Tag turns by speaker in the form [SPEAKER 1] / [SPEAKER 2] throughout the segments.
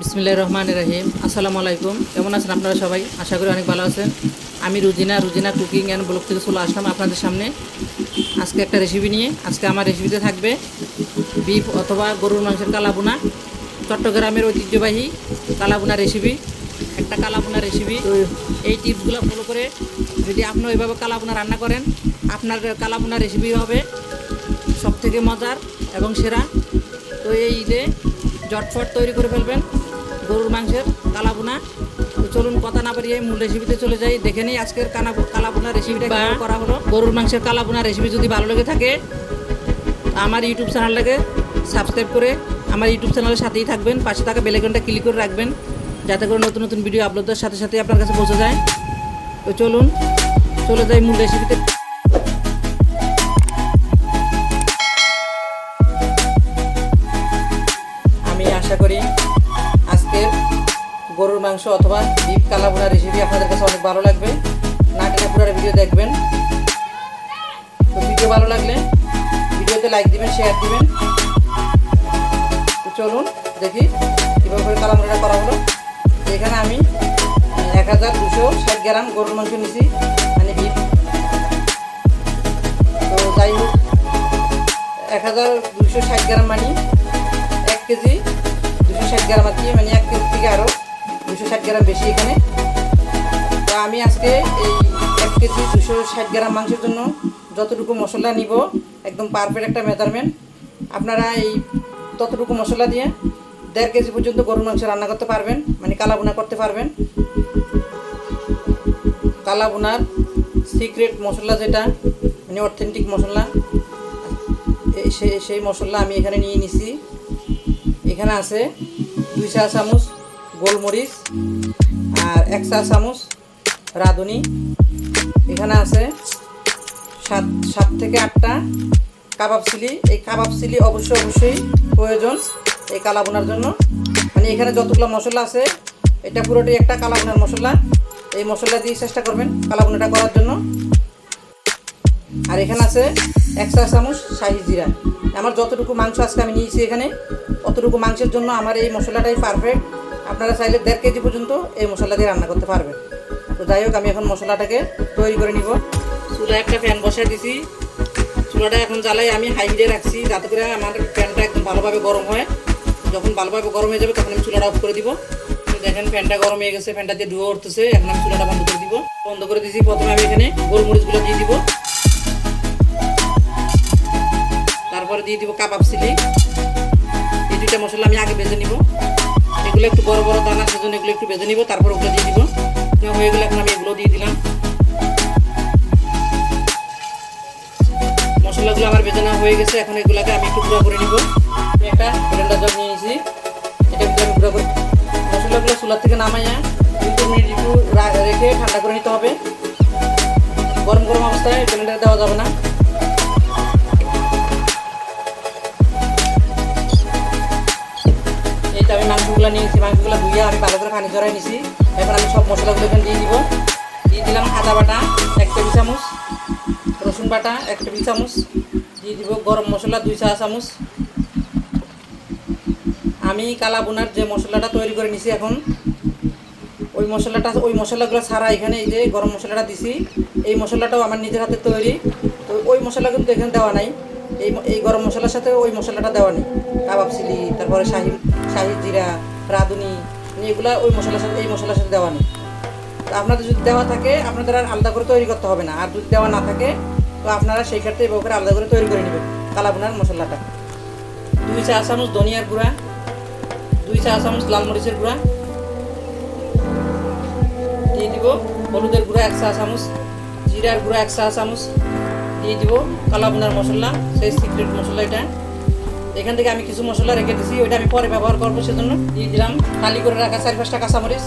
[SPEAKER 1] বিসমিল্লাহ রহমান রহিম। আসসালামু আলাইকুম কেমন আছেন আপনারা সবাই? আশা করি অনেক ভালো আছেন। আমি Rujina Rujina cooking and blog থেকে চলে আসলাম আপনাদের সামনে। আজকে একটা রেসিপি নিয়ে। আজকে আমার রেসিপিতে থাকবে বিফ অথবা গরুর মাংসের কালাবুনা চট্টগ্রামের ঐতিহ্যবাহী কালাবুনা রেসিপি একটা কালাবুনা রেসিপি এই টিপসগুলো ফলো করে যদি আপনি ওইভাবে কালাবুনা রান্না করেন, আপনার কালাবুনা রেসিপি হবে সব থেকে মজার এবং সেরা। তো এই ঈদে জটফট তৈরি করে ফেলবেন। গরুর মাংসের কালাবুনা তো চলুন কথা না বাড়িয়ে মূল রেসিপিতে চলে যাই। দেখে নিই আজকের কানা কালাবুনা রেসিপিটা করা হলো। গরুর মাংসের কালাবুনা রেসিপি যদি ভালো লেগে থাকে আমার ইউটিউব চ্যানেলটাকে সাবস্ক্রাইব করে আমার ইউটিউব চ্যানেলের সাথেই থাকবেন। পাশে থাকা বেলেকনটা ক্লিক করে রাখবেন যাতে করে নতুন নতুন ভিডিও আপলোডের সাথে সাথে আপনার কাছে পৌঁছে যায়। তো চলুন চলে যাই মূল রেসিপিতে মাংস অথবা বিফ কালাভুনা রেসিপি আপনাদের কাছে অনেক ভালো লাগবে। না পুরো ভিডিও দেখবেন। তো ভিডিও ভালো লাগলে ভিডিওতে লাইক দিবেন শেয়ার দিবেন। চলুন দেখি কীভাবে করে করা হলো। এখানে আমি এক হাজার দুশো ষাট গ্রাম গরুর মাংস নিছি মানে বিফ তো যাই হোক, এক হাজার দুশো ষাট গ্রাম মানে এক কেজি দুশো ষাট গ্রাম আর কি মানে এক কেজি থেকে আরও ষাট গ্রাম বেশি এখানে। তো আমি আজকে এই এক কেজি দুশো ষাট গ্রাম মাংসের জন্য যতটুকু মশলা নিব, একদম পারফেক্ট একটা মেজারমেন্ট আপনারা এই ততটুকু মশলা দিয়ে দেড় কেজি পর্যন্ত গরুর মাংস রান্না করতে পারবেন মানে কালাবুনা করতে পারবেন। কালাবুনার সিক্রেট মশলা যেটা মানে অথেন্টিক মশলা সেই সেই মশলা আমি এখানে নিয়ে নিছি। এখানে আছে দুই চা চামচ গোলমরিচ আর এক চা চামচ রাঁধুনি। এখানে আছে সাত সাত থেকে আটটা কাবাব চিলি। এই কাবাব চিলি অবশ্যই অবশ্যই প্রয়োজন এই কালাবোনার জন্য। মানে এখানে যতগুলো মশলা আছে, এটা পুরোটাই একটা কালাবোনার মশলা। এই মশলা দিয়ে চেষ্টা করবেন কালাবোনাটা করার জন্য। আর এখানে আছে এক চা চামচ শাহি জিরা। আমার যতটুকু মাংস আজকে আমি নিয়েছি এখানে, অতটুকু মাংসের জন্য আমার এই মশলাটাই পারফেক্ট আপনারা চাইলে দেড় কেজি পর্যন্ত এই মশলা দিয়ে রান্না করতে পারবেন। তো যাই হোক, আমি এখন মশলাটাকে তৈরি করে নিব। চুলায় একটা ফ্যান বসাই দিছি। চুলাটা এখন জ্বালাই আমি হাই হিটে রাখছি যাতে করে আমার ফ্যানটা একদম ভালোভাবে গরম হয়। যখন ভালোভাবে গরম হয়ে যাবে, তখন আমি চুলাটা অফ করে দিব। দেখেন ফ্যানটা গরম হয়ে গেছে ফ্যানটা দিয়ে ধুয়ে উঠতেছে। এখন আমি চুলাটা বন্ধ করে দিব। বন্ধ করে দিয়েছি প্রথমে আমি এখানে গোলমরিচগুলো দিয়ে দিব। তারপরে দিয়ে দিব কাবাব সিলি এই দুইটা মশলা আমি আগে ভেজে নিব। এগুলো একটু বড় বড় দানা, সেজন্য এগুলো একটু ভেজে নিব, তারপর ওগুলো দিয়ে দিব। হয়ে গেলে এখন আমি এগুলো দিয়ে দিলাম। মশলাগুলো আমার নেওয়া হয়ে গেছে, এখন এগুলোকে আমি একটু গুঁড়ো করে নিব। একটা ব্লেন্ডার জল নিয়ে নিয়েছি। এটা আমি গুঁড়ো করে মশলাগুলো চুলার থেকে নামাইয়া তিন মিনিট একটু রেখে ঠান্ডা করে নিতে হবে। গরম গরম অবস্থায় ব্লেন্ডারে দেওয়া যাবে না। মাংসগুলো নিয়েছি মাংসগুলো ধুয়ে আমি ভালো করে পানি ঝরাই নিয়েছি এবার আমি সব মশলাগুলো এখানে দিয়ে দিব। দিয়ে দিলাম আদা বাটা, এক টেবিল চামচ, রসুন বাটা, এক টেবিল চামচ। দিয়ে দিব গরম মশলা, দুই চা চামচ। আমি কালা বোনার যে মশলাটা তৈরি করে নিছি এখন, ওই মশলাটা, ওই মশলাগুলো ছাড়া এখানে এই যে গরম মশলাটা দিছি, এই মশলাটাও আমার নিজের হাতে তৈরি। তো ওই মশলা কিন্তু এখানে দেওয়া নাই। এই এই গরম মশলার সাথে ওই মশলাটা দেওয়া নেই। কাবাব চিলি, তারপরে শাহি শাহি জিরা রাঁধুনি এগুলা ওই মশলার সাথে এই মশলার সাথে দেওয়া নেই। আপনাদের যদি দেওয়া থাকে, আপনাদের আর আলাদা করে তৈরি করতে হবে না। আর যদি দেওয়া না থাকে, তো আপনারা সেই ক্ষেত্রে এভাবে করে আলাদা করে তৈরি করে নেবেন কালাবুনার মশলাটা। দুই চা চামচ ধনিয়ার গুঁড়া, দুই চা চামচ লাল মরিচের গুঁড়া, দিয়ে দিব হলুদের গুঁড়া এক চা চামচ, জিরার গুঁড়া এক চা চামচ, দিয়ে দিব কালাবুনার মশলা, সেই সিক্রেট মশলা এটা। এখান থেকে আমি কিছু মশলা রেখে দিছি, ওইটা আমি পরে ব্যবহার করব সেজন্য। দিয়ে দিলাম, খালি করে রাখা চারি পাঁচটা কাঁচামরিচ।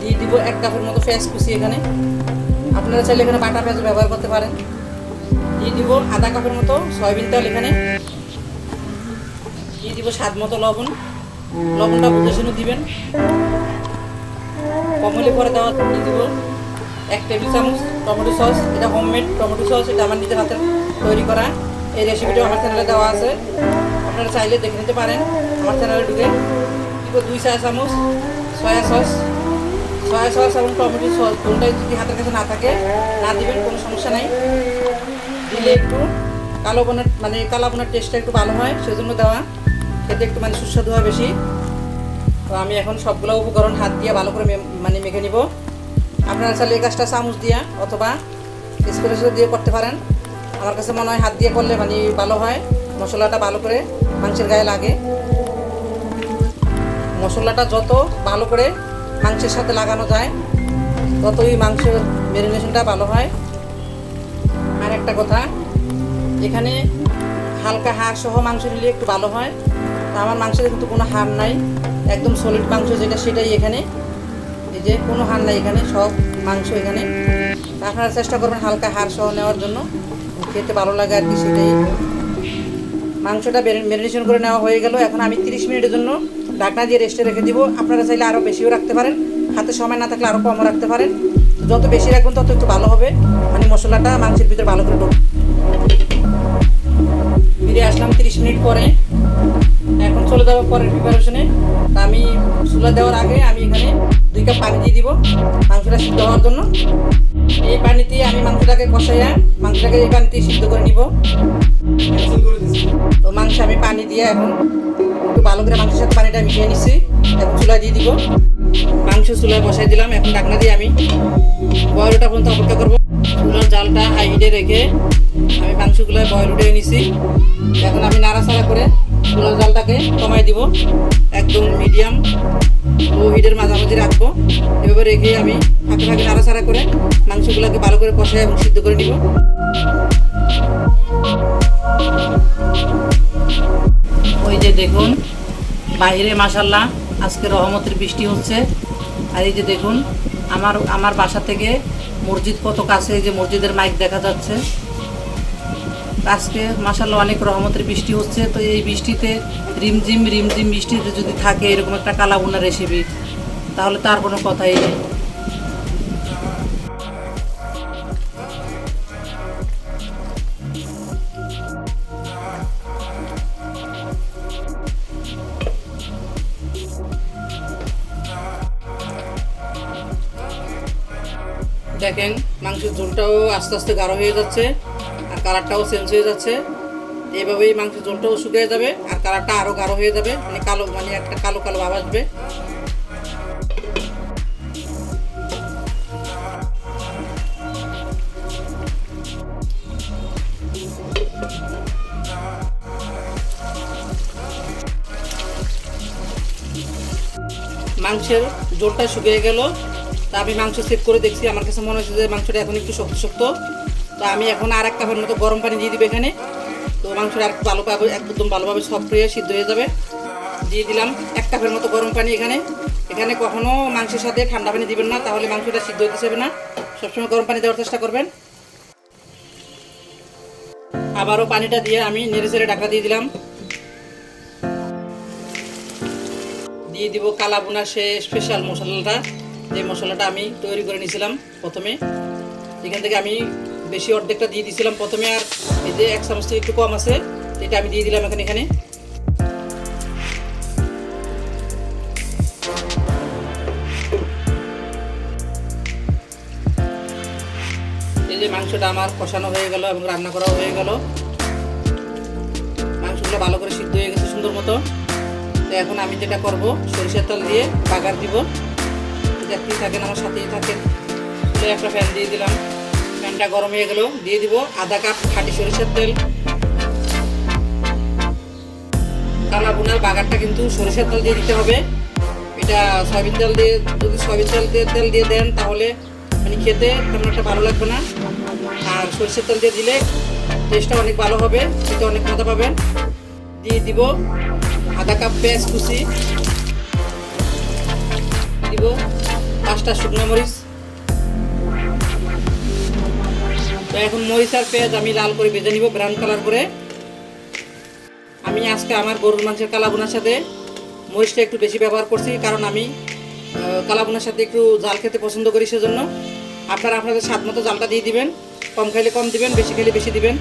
[SPEAKER 1] দিয়ে দিব এক কাপের মতো পেঁয়াজ কুচি এখানে। আপনারা চাইলে এখানে বাটা পেঁয়াজ ব্যবহার করতে পারেন। দিয়ে দিব আধা কাপের মতো সয়াবিন তেল এখানে। দিয়ে দিব স্বাদ মতো লবণ। লবণটা বুঝে শুনে দিবেন। কমলে পরে দেওয়া দিয়ে দিব এক টেবিল চামচ টমেটো সস। এটা হোমমেড টমেটো সস, এটা আমার নিজের হাতে তৈরি করা। এই রেসিপিটাও আমার চ্যানেলে দেওয়া আছে। আপনারা চাইলে দেখে নিতে পারেন। আমার চ্যানেলে ঢুকে দুই চা চামচ সয়া সস সয়া সস এবং টমেটো সস কোনটাই যদি হাতের কাছে না থাকে, না দিবেন, কোনো সমস্যা নাই। দিলে একটু কালো বোনার মানে কালো বোনার টেস্টটা একটু ভালো হয়, সেজন্য দেওয়া। খেতে একটু মানে সুস্বাদু হয় বেশি। তো আমি এখন সবগুলো উপকরণ হাত দিয়ে ভালো করে মানে মেখে নিব। আপনারা চাইলে এই কাজটা চামচ দিয়া অথবা স্প্রেসো দিয়ে করতে পারেন। আমার কাছে মনে হয় হাত দিয়ে করলে মানে ভালো হয়। মশলাটা ভালো করে মাংসের গায়ে লাগে। মশলাটা যত ভালো করে মাংসের সাথে লাগানো যায়, ততই মাংসের ম্যারিনেশনটা ভালো হয়। আর একটা কথা, এখানে হালকা হাড় সহ মাংস নিলে একটু ভালো হয়। তা আমার মাংসের কিন্তু কোনো হাড় নাই, একদম সলিড মাংস যেটা সেটাই এখানে। এই যে কোনো হাড় নাই এখানে, সব মাংস এখানে। আপনারা চেষ্টা করবেন হালকা হাড় সহ নেওয়ার জন্য। খেতে ভালো লাগে আর কি সেটাই। মাংসটা ম্যারিনেশন করে নেওয়া হয়ে গেল। এখন আমি তিরিশ মিনিটের জন্য ঢাকনা দিয়ে রেস্টে রেখে দিব। আপনারা চাইলে আরও বেশিও রাখতে পারেন। হাতে সময় না থাকলে আরও কমও রাখতে পারেন। যত বেশি রাখবেন, তত একটু ভালো হবে। মানে মশলাটা মাংসের ভিতরে ভালো করে ঢুকবে ফিরে আসলাম তিরিশ মিনিট পরে। এখন চলে যাব পরের প্রিপারেশনে আমি চুলা দেওয়ার আগে আমি এখানে দুই কাপ পানি দিয়ে দিব মাংসটা সিদ্ধ হওয়ার জন্য। এই পানিতে আমি মাংসটাকে কষাইয়া মাংসটাকে এই পানিতে সিদ্ধ করে নিব। তো মাংস আমি পানি দিয়ে এখন একটু ভালো করে মাংসের সাথে পানিটা মিশিয়ে নিচ্ছি এখন চুলা দিয়ে দিব। মাংস চুলায় বসাই দিলাম। এখন ডাকনা দিয়ে আমি বয়লটা পর্যন্ত অপেক্ষা করব। চুলার জালটা হাই হিটে রেখে আমি মাংসগুলোয় বয়ল উঠে নিছি। এখন আমি নাড়াচাড়া করে চুলার জালটাকে কমাই দিব। একদম মিডিয়াম লো হিটের মাঝামাঝি রাখব। এভাবে রেখে আমি ফাঁকে ফাঁকে নাড়াচাড়া করে মাংসগুলোকে ভালো করে কষাই এবং সিদ্ধ করে নিব। ওই যে দেখুন বাইরে মাসাল্লাহ আজকে রহমতের বৃষ্টি হচ্ছে। আর এই যে দেখুন, আমার আমার বাসা থেকে মসজিদ কত কাছে এই যে মসজিদের মাইক দেখা যাচ্ছে। আজকে মাসাল্লাহ অনেক রহমতের বৃষ্টি হচ্ছে, তো এই বৃষ্টিতে রিমঝিম রিমঝিম বৃষ্টিতে যদি থাকে, এরকম একটা কালাবুনা রেসিপি তাহলে তার কোনো কথাই নেই। দেখেন, মাংসের ঝোলটাও আস্তে আস্তে গাঢ় হয়ে যাচ্ছে। কালারটাও চেঞ্জ হয়ে যাচ্ছে। এইভাবেই মাংসের ঝোলটাও শুকিয়ে যাবে আর কালারটা আরও গাঢ় হয়ে যাবে। মানে কালো মানে একটা কালো কালো ভাব আসবে। মাংসের জোরটা শুকিয়ে গেল। তা আমি মাংস সেট করে দেখছি। আমার কাছে মনে হচ্ছে যে মাংসটা এখন একটু শক্ত শক্ত। তো আমি এখন আর এক কাপের মতো গরম পানি দিয়ে দিবে এখানে। তো মাংসটা আর একটু ভালোভাবে, একদম ভালোভাবে সফট হয়ে সিদ্ধ হয়ে যাবে। দিয়ে দিলাম এক কাপের মতো গরম পানি এখানে। এখানে কখনো মাংসের সাথে ঠান্ডা পানি দিবেন না, তাহলে মাংসটা সিদ্ধ হতে যাবে না। সবসময় গরম পানি দেওয়ার চেষ্টা করবেন। আবারও পানিটা দিয়ে আমি নেড়ে চেড়ে ঢাকা দিয়ে দিলাম। দিয়ে দিব কালা বোনা সে স্পেশাল মশলাটা। যে মশলাটা আমি তৈরি করে নিয়েছিলাম প্রথমে। এখান থেকে আমি বেশি অর্ধেকটা দিয়ে দিয়েছিলাম প্রথমে, আর এই যে এক চামচ একটু কম আছে, এটা আমি দিয়ে দিলাম এখন এখানে। এই যে মাংসটা আমার কষানো হয়ে গেল এবং রান্না করাও হয়ে গেল। মাংসগুলো ভালো করে সিদ্ধ হয়ে গেছে সুন্দর মতো। তো এখন আমি যেটা করব, সরিষার তেল দিয়ে বাগার দিব। দেখতেই থাকেন, আমার সাথেই থাকেন। একটা ফ্যান দিয়ে দিলাম। ফ্যানটা গরম হয়ে গেল। দিয়ে দিব আধা কাপ খাঁটি সরিষার তেল। কালা বোনার বাগারটা কিন্তু সরিষার তেল দিয়ে দিতে হবে। এটা সয়াবিন তেল দিয়ে, যদি সয়াবিন তেল দিয়ে তেল দিয়ে দেন তাহলে মানে খেতে তেমন একটা ভালো লাগবে না। আর সরিষার তেল দিয়ে দিলে টেস্টটা অনেক ভালো হবে, খেতে অনেক মজা পাবেন। দিয়ে দিব আধা কাপ পেঁয়াজ কুচি। দিব পাঁচটা শুকনো মরিচ। তো এখন মরিচ আর পেঁয়াজ আমি লাল করে ভেজে নিব ব্রাউন কালার করে। আমি আজকে আমার গরুর মাংসের কালাবোনার সাথে মরিচটা একটু বেশি ব্যবহার করছি কারণ আমি আহ, কালাবোনার সাথে একটু জাল খেতে পছন্দ করি সেজন্য। আপনারা আপনাদের স্বাদ মতো জালটা দিয়ে দিবেন কম খাইলে কম দিবেন বেশি খাইলে বেশি দিবেন।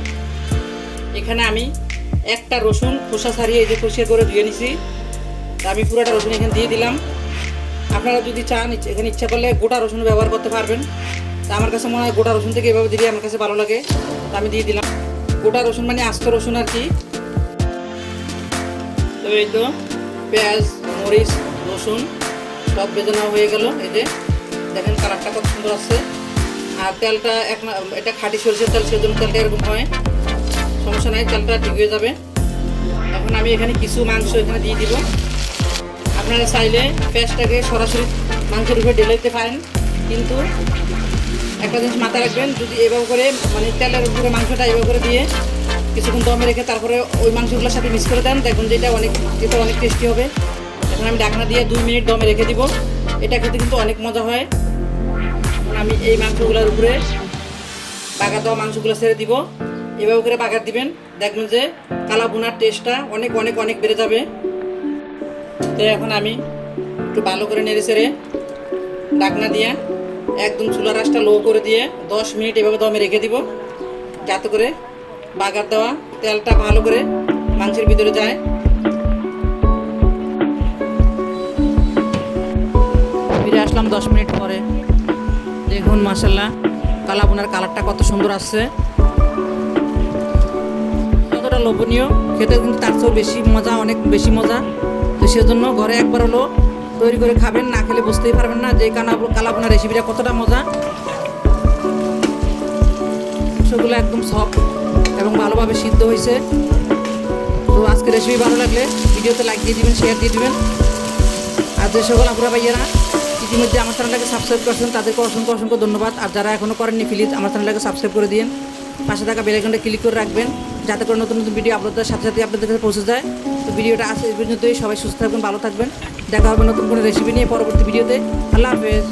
[SPEAKER 1] এখানে আমি একটা রসুন খোসা ছাড়িয়ে এই যে পরিষ্কার করে ধুয়ে নিছি। তা আমি পুরোটা রসুন এখানে দিয়ে দিলাম। আপনারা যদি চান এখানে ইচ্ছা করলে গোটা রসুন ব্যবহার করতে পারবেন। তা আমার কাছে মনে হয় গোটা রসুন থেকে এভাবে দিলে আমার কাছে ভালো লাগে। তা আমি দিয়ে দিলাম। গোটা রসুন মানে আস্ত রসুন আর কি। তো এই তো পেঁয়াজ, মরিচ, রসুন সব বেদনা হয়ে গেল। যে দেখেন কালারটা কত সুন্দর আসছে। আর তেলটা এখন এটা খাঁটি সরষের তেল, সেজন্য তেলটা এরকম হয়। সমস্যা নাই, তেলটা ঠিক হয়ে যাবে। এখন আমি এখানে কিছু মাংস এখানে দিয়ে দিব। আপনারা চাইলে পেঁয়াজটাকে সরাসরি মাংসের উপরে ঢেলে দিতে পারেন। কিন্তু একটা জিনিস মাথায় রাখবেন, যদি এভাবে করে মানে তেলের উপরে মাংসটা এভাবে করে দিয়ে কিছুক্ষণ দমে রেখে তারপরে ওই মাংসগুলোর সাথে মিক্স করে দেন দেখুন যেটা অনেক, এটা অনেক টেস্টি হবে। এখন আমি ঢাকনা দিয়ে দুই মিনিট দমে রেখে দিব। এটা খেতে কিন্তু অনেক মজা হয়। আমি এই মাংসগুলোর উপরে বাগার দেওয়া মাংসগুলো ছেড়ে দিব। এভাবে করে বাগার দিবেন, দেখবেন যে কালা বোনার টেস্টটা অনেক অনেক অনেক বেড়ে যাবে। তো এখন আমি একটু ভালো করে নেড়ে ছেড়ে ডাকনা দিয়ে একদম চুলার আঁচটা লো করে দিয়ে দশ মিনিট এভাবে দমে রেখে দিব। যাতে করে বাগার দেওয়া তেলটা ভালো করে মাংসের ভিতরে যায়। ফিরে আসলাম দশ মিনিট পরে। দেখুন মাসাল্লাহ কালাবোনার কালারটা কত সুন্দর আসছে। কতটা লোভনীয়, খেতে কিন্তু তার চেয়েও বেশি মজা, অনেক বেশি মজা। তো সেজন্য ঘরে একবার হলো তৈরি করে খাবেন, না খেলে বুঝতেই পারবেন না যে কানা কালাবোনা রেসিপিটা কতটা মজা। সেগুলো একদম সফট এবং ভালোভাবে সিদ্ধ হয়েছে। তো আজকে রেসিপি ভালো লাগলে ভিডিওতে লাইক দিয়ে দিবেন শেয়ার দিয়ে দিবেন। আর যে সকল আপুরা, ভাইয়েরা, ইতিমধ্যে আমার চ্যানেলটাকে সাবস্ক্রাইব করছেন, তাদেরকে অসংখ্য অসংখ্য ধন্যবাদ। আর যারা এখনও করেননি প্লিজ আমার চ্যানেলটাকে সাবস্ক্রাইব করে দিন পাশে থাকা বেলাইকনটা ক্লিক করে রাখবেন, যাতে করে নতুন নতুন ভিডিও আপলোড সাথে সাথে আপনাদের কাছে পৌঁছে যায়। তো ভিডিওটা আজ এই পর্যন্তই। সবাই সুস্থ থাকবেন, ভালো থাকবেন। দেখা হবে নতুন কোনো রেসিপি নিয়ে পরবর্তী ভিডিওতে। আল্লাহ হাফেজ।